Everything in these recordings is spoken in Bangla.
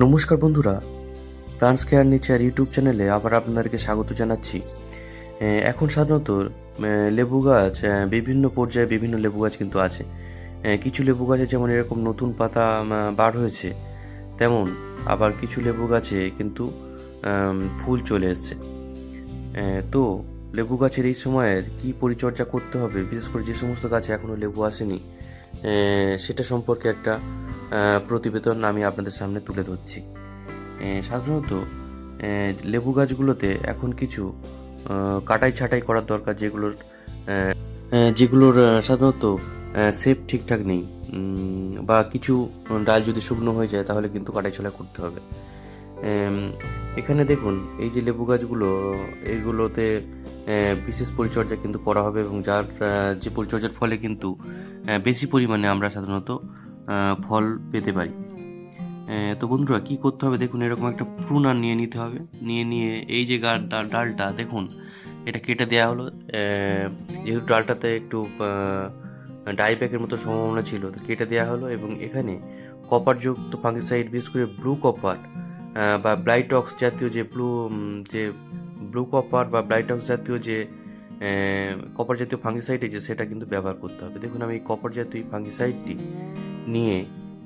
নমস্কার বন্ধুরা প্রান্স কেয়ার নেচার ইউটিউব চ্যানেলে আবার আপনাদেরকে স্বাগত জানাচ্ছি। এখন সাধারণত লেবু গাছ বিভিন্ন পর্যায়ে বিভিন্ন লেবু গাছ কিন্তু আছে। কিছু লেবু গাছে যেমন এরকম নতুন পাতা বার হয়েছে, তেমন আবার কিছু লেবু গাছে কিন্তু ফুল চলে এসছে। তো লেবু গাছের এই সময়ের কি পরিচর্যা করতে হবে? বিশেষ করে যে সমস্ত গাছে এখনও লেবু আসেনি সেটা সম্পর্কে একটা প্রতিবেদন আমি আপনাদের সামনে তুলে ধরছি। সাধারণত লেবু গাছগুলোতে এখন কিছু কাটাই ছাঁটাই করার দরকার যেগুলোর যেগুলোর সাধারণত শেপ ঠিকঠাক নেই। বা কিছু ডাল যদি শুকনো হয়ে যায় তাহলে কিন্তু কাটাই ছাড়া করতে হবে। এখানে দেখুন, এই যে লেবু গাছগুলো এইগুলোতে বিশেষ পরিচর্যা কিন্তু করা হবে এবং যার যে পরিচর্যার ফলে কিন্তু বেশি পরিমাণে আমরা সাধারণত ফল পেতে পারি। তো বন্ধুরা, কি করতে হবে? দেখুন, এরকম একটা প্রুনার নিয়ে নিতে হবে। নিয়ে নিয়ে এই যে ডালটা, দেখুন, এটা কেটে দেওয়া হলো। যেহেতু ডালটাতে একটু ডাইব্যাকের মতো সম্ভাবনা ছিল, তো কেটে দেওয়া হলো এবং এখানে কপারযুক্ত ফাঙ্গিসাইড বিশেষ করে ব্লু কপার বা ব্লাইটক্স জাতীয় যে ব্লু যে ব্লু কপার বা ব্লাইটক্স জাতীয় যে কপার জাতীয় ফাঙ্গিসাইড আছে, সেটা কিন্তু ব্যবহার করতে হবে। দেখুন, আমি এই কপার জাতীয় ফাঙ্গিসাইডটি নিয়ে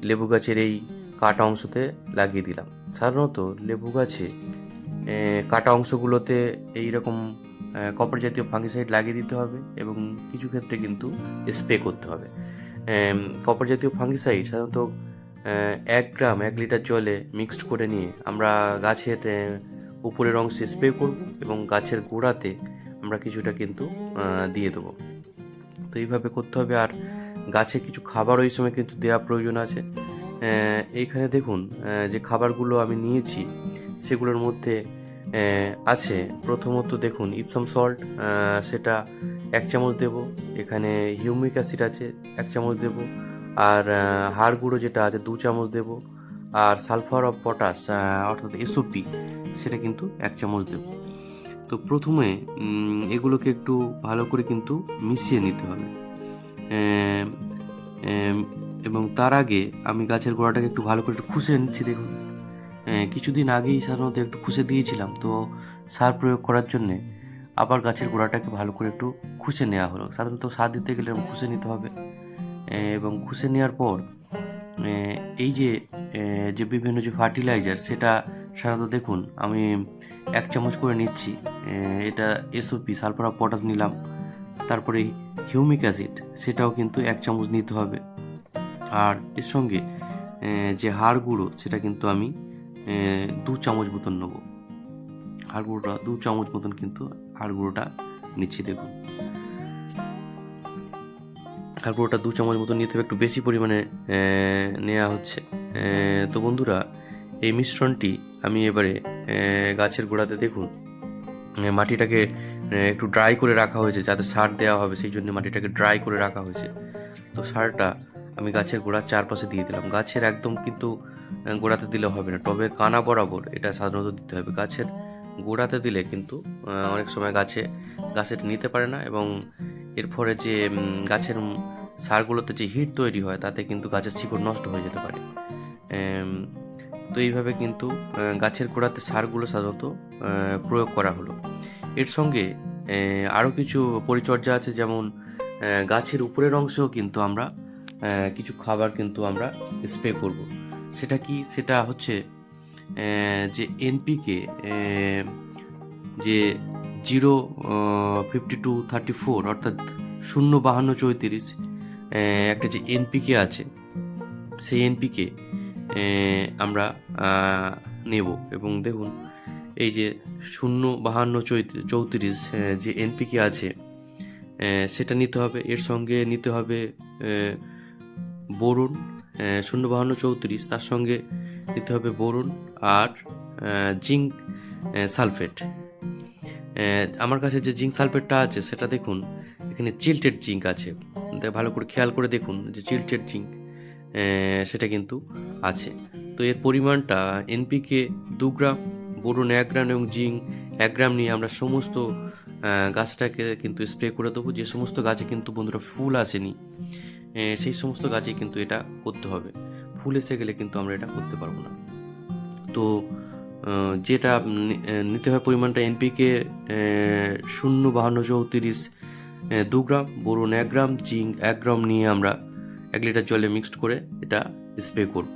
লেবু গাছের এই কাটা অংশতে লাগিয়ে দিলাম। সাধারণত লেবু গাছে কাটা অংশগুলোতে এই রকম কপার জাতীয় ফাঙ্গিসাইড লাগিয়ে দিতে হবে এবং কিছু ক্ষেত্রে কিন্তু স্প্রে করতে হবে। কপার জাতীয় ফাঙ্গিসাইড সাধারণত এক গ্রাম এক লিটার জলে মিক্সড করে নিয়ে আমরা গাছের উপরের অংশে স্প্রে করব এবং গাছের গোড়াতে আমরা কিছুটা কিন্তু দিয়ে দেবো। তো এইভাবে করতে হবে আর গাছে কিছু খাবার ওই সময় কিন্তু দেওয়া প্রয়োজন আছে। এইখানে দেখুন যে খাবারগুলো আমি নিয়েছি সেগুলোর মধ্যে আছে। প্রথমত দেখুন ইপসাম সল্ট সেটা এক চামচ দেব। এখানে হিউমিক অ্যাসিড আছে, এক চামচ দেব। আর হাড় গুঁড়ো যেটা আছে, দু চামচ দেব। আর সালফার অফ পটাশ অর্থাৎ এসওপি সেটা কিন্তু এক চামচ দেব। তো প্রথমে এগুলোকে একটু ভালো করে কিন্তু মিশিয়ে নিতে হবে। এবং তার আগে আমি গাছের গোড়াটাকে একটু ভালো করে একটু খুশে নিচ্ছি, দেখুন। কিছুদিন আগেই সাধারণত একটু খুশে দিয়েছিলাম, তো সার প্রয়োগ করার জন্যে আবার গাছের গোড়াটাকে ভালো করে একটু খুশে নেওয়া হলো। সাধারণত সার দিতে গেলে খুশে নিতে হবে। এবং খুশে নেওয়ার পর এই যে যে বিভিন্ন যে ফার্টিলাইজার, সেটা সাধারণত দেখুন, আমি এক চামচ করে নিচ্ছি এটা এসওপি সালফার অফ পটাশ নিলাম, তারপরে হিউমিক অ্যাসিড, সেটাও কিন্তু এক চামচ নিতে হবে। আর এর সঙ্গে যে হাড় গুঁড়ো, সেটা কিন্তু আমি দু চামচ মতন নেব। হাড় গুঁড়োটা, দু চামচ মতন কিন্তু হাড় গুঁড়োটা নিচ্ছি, দেখুন। হাড় গুঁড়োটা দু চামচ মতো নিতে হবে, একটু বেশি পরিমাণে নেওয়া হচ্ছে। তো বন্ধুরা, এই মিশ্রণটি আমি এবারে গাছের গোড়াতে দেখুন মাটিটাকে একটু ড্রাই করে রাখা হয়েছে, যাতে সার দেওয়া হবে, সেই জন্য মাটিটাকে ড্রাই করে রাখা হয়েছে। তো সারটা আমি গাছের গোড়ার চারপাশে দিয়ে দিলাম। গাছের একদম কিন্তু গোড়াতে দিলে হবে না। টবের কানা বরাবর এটা সাধারণত দিতে হবে। গাছের গোড়াতে দিলে কিন্তু অনেক সময় গাছে গাছের নিতে পারে না এবং এর ফলে যে গাছের সারগুলোতে যে হিট তৈরি হয়, তাতে কিন্তু গাছের শিকড় নষ্ট হয়ে যেতে পারে। তো এইভাবে কিন্তু গাছের গোড়াতে সারগুলো সাধারণত প্রয়োগ করা হলো। এর সঙ্গে আরও কিছু পরিচর্যা আছে, যেমন গাছের উপরের অংশেও কিন্তু আমরা কিছু খাবার কিন্তু আমরা স্প্রে করব। সেটা কি, সেটা হচ্ছে যে এনপিকে যে zero fifty two thirty four অর্থাৎ শূন্য বাহান্ন চৌত্রিশ একটা যে এনপিকে আছে সেই এনপিকে আমরা নেব। এবং দেখুন এই যে শূন্য বাহান্ন চৌত্রিশ যে এনপিকে আছে সেটা নিতে হবে। এর সঙ্গে নিতে হবে আহ, শূন্য বাহান্ন চৌত্রিশ তার সঙ্গে নিতে হবে বোরন আর জিঙ্ক সালফেট। আমার কাছে যে জিঙ্ক সালফেটটা আছে সেটা দেখুন এখানে চিল্টেড জিঙ্ক আছে। ভালো করে খেয়াল করে দেখুন যে চিল্টেড জিঙ্ক সেটা কিন্তু আছে। তো এর পরিমাণটা এনপিকে দু গ্রাম, বোরন এক গ্রাম এবং জিঙ্ক এক গ্রাম নিয়ে আমরা সমস্ত গাছটাকে কিন্তু স্প্রে করে দেবো। যে সমস্ত গাছে কিন্তু বন্ধুরা ফুল আসেনি সেই সমস্ত গাছে কিন্তু এটা করতে হবে। ফুল এসে গেলে কিন্তু আমরা এটা করতে পারব না। তো যেটা নিতে হয় পরিমাণটা এনপিকে শূন্য বাহান্ন চৌত্রিশ দু গ্রাম বোরন এক গ্রাম জিঙ্ক, এক গ্রাম নিয়ে আমরা এক লিটার জলে মিক্সড করে এটা স্প্রে করব।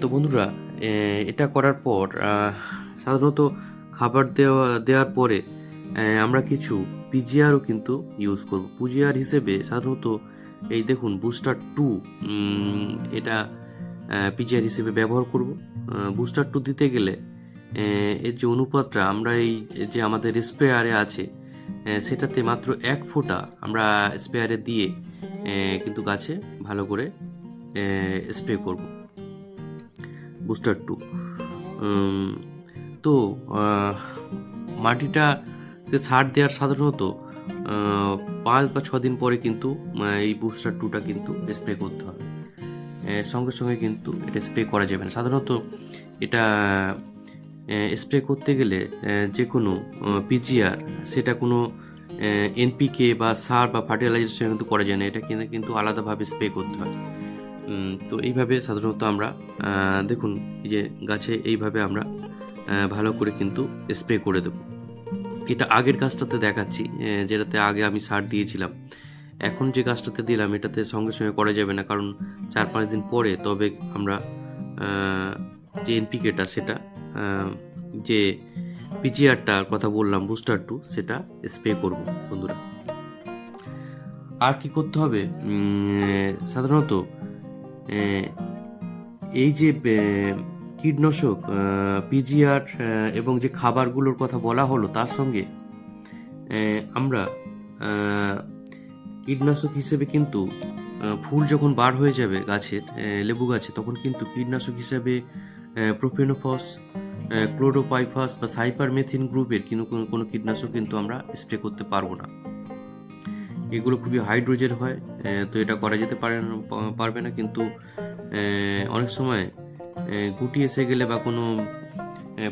তো বন্ধুরা এটা করার পর সাধারণত খাবার দেওয়া, দেওয়ার পরে আমরা কিছু পিজিআরও কিন্তু ইউজ করব। পিজিআর হিসেবে সাধারণত এই দেখুন বুস্টার টু এটা পিজিআর হিসেবে ব্যবহার করব। বুস্টার টু দিতে গেলে এর যে অনুপাতটা, আমরা এই যে আমাদের স্প্রেয়ারে আছে সেটাতে মাত্র এক ফোঁটা আমরা স্প্রেয়ারে দিয়ে কিন্তু গাছে ভালো করে স্প্রে করব। বুস্টার টু তো মাটিটা সার দেওয়ার সাধারণত পাঁচ বা ছ দিন পরে কিন্তু এই বুস্টার টুটা কিন্তু স্প্রে করতে হবে। সঙ্গে সঙ্গে কিন্তু এটা স্প্রে করা যাবে না। সাধারণত এটা স্প্রে করতে গেলে যে কোনো পিজিআর সেটা কোনো এনপিকে বা সার বা ফার্টিলাইজার কিন্তু করা যায় না। এটা কিন্তু কিন্তু আলাদাভাবে স্প্রে করতে হয়। তো এইভাবে সাধারণত আমরা দেখুন যে গাছে এইভাবে আমরা ভালো করে কিন্তু স্প্রে করে দেবো। এটা আগের গাছটাতে দেখাচ্ছি যেটাতে আগে আমি সার দিয়েছিলাম। এখন যে গাছটাতে দিলাম, এটাতে সঙ্গে সঙ্গে করা যাবে না, কারণ চার পাঁচ দিন পরে তবে আমরা যে এনপিকেটা সেটা যে পিজিআরটার কথা বললাম, বুস্টার টু, সেটা স্প্রে করব, বন্ধুরা। আর কি করতে হবে? সাধারণত এই যে কীটনাশক পিজিআর এবং যে খাবারগুলোর কথা বলা হলো, তার সঙ্গে আমরা কীটনাশক হিসেবে কিন্তু ফুল যখন বার হয়ে যাবে গাছের লেবু গাছে, তখন কিন্তু কীটনাশক হিসেবে প্রোপেনোফস ক্লোরোপাইফাস বা সাইপারমেথিন গ্রুপের কিন্তু কোনো কীটনাশক কিন্তু আমরা স্প্রে করতে পারব না। এগুলো খুবই হাইড্রোজেন হয় তো এটা করা যেতে পারে পারবে না, কিন্তু অনেক সময় গুটি এসে গেলে বা কোনো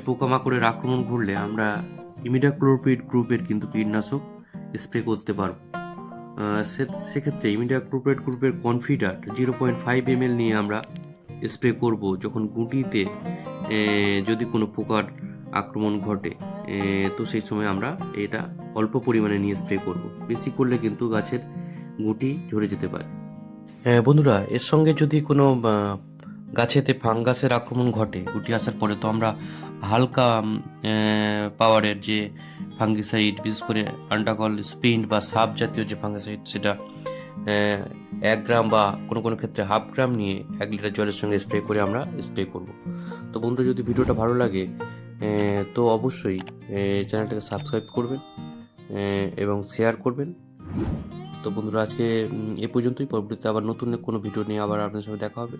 পোকামাকড়ের আক্রমণ ঘটলে আমরা ইমিডাক্লোরপিড গ্রুপের কিন্তু কীটনাশক স্প্রে করতে পারব। সেক্ষেত্রে ইমিডাক্লোরপিড গ্রুপের Confidor zero point five M নিয়ে আমরা স্প্রে করব যখন গুটিতে যদি কোনো পোকার আক্রমণ ঘটে তো সেই সময় আমরা এটা অল্প পরিমাণে নিয়ে স্প্রে করব। বেশি করলে কিন্তু গাছের গুটি ঝরে যেতে পারে। হ্যাঁ বন্ধুরা, এর সঙ্গে যদি কোনো গাছেতে ফাঙ্গাসের আক্রমণ ঘটে, গুটি আসার পরে তো আমরা হালকা পাওয়ারের যে ফাঙ্গিসাইড, বিশেষ করে আন্ডাকল স্পিন বা সাপ জাতীয় যে ফাঙ্গিসাইড, সেটা এক গ্রাম বা কোনো কোনো ক্ষেত্রে হাফ গ্রাম নিয়ে এক লিটার জলের সঙ্গে স্প্রে করে আমরা স্প্রে করব। তো বন্ধু, যদি ভিডিওটা ভালো লাগে তো অবশ্যই চ্যানেলটাকে সাবস্ক্রাইব করবেন এবং শেয়ার করবেন। তো বন্ধুরা, আজকে এ পর্যন্তই। পরবর্তীতে আবার নতুন কোনো ভিডিও নিয়ে আবার আপনাদের সঙ্গে দেখা হবে।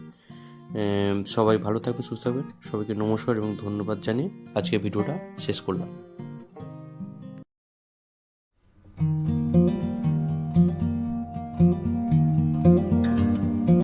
সবাই ভালো থাকবেন, সুস্থ থাকবেন। সবাইকে নমস্কার এবং ধন্যবাদ জানিয়ে আজকে ভিডিওটা শেষ করলাম।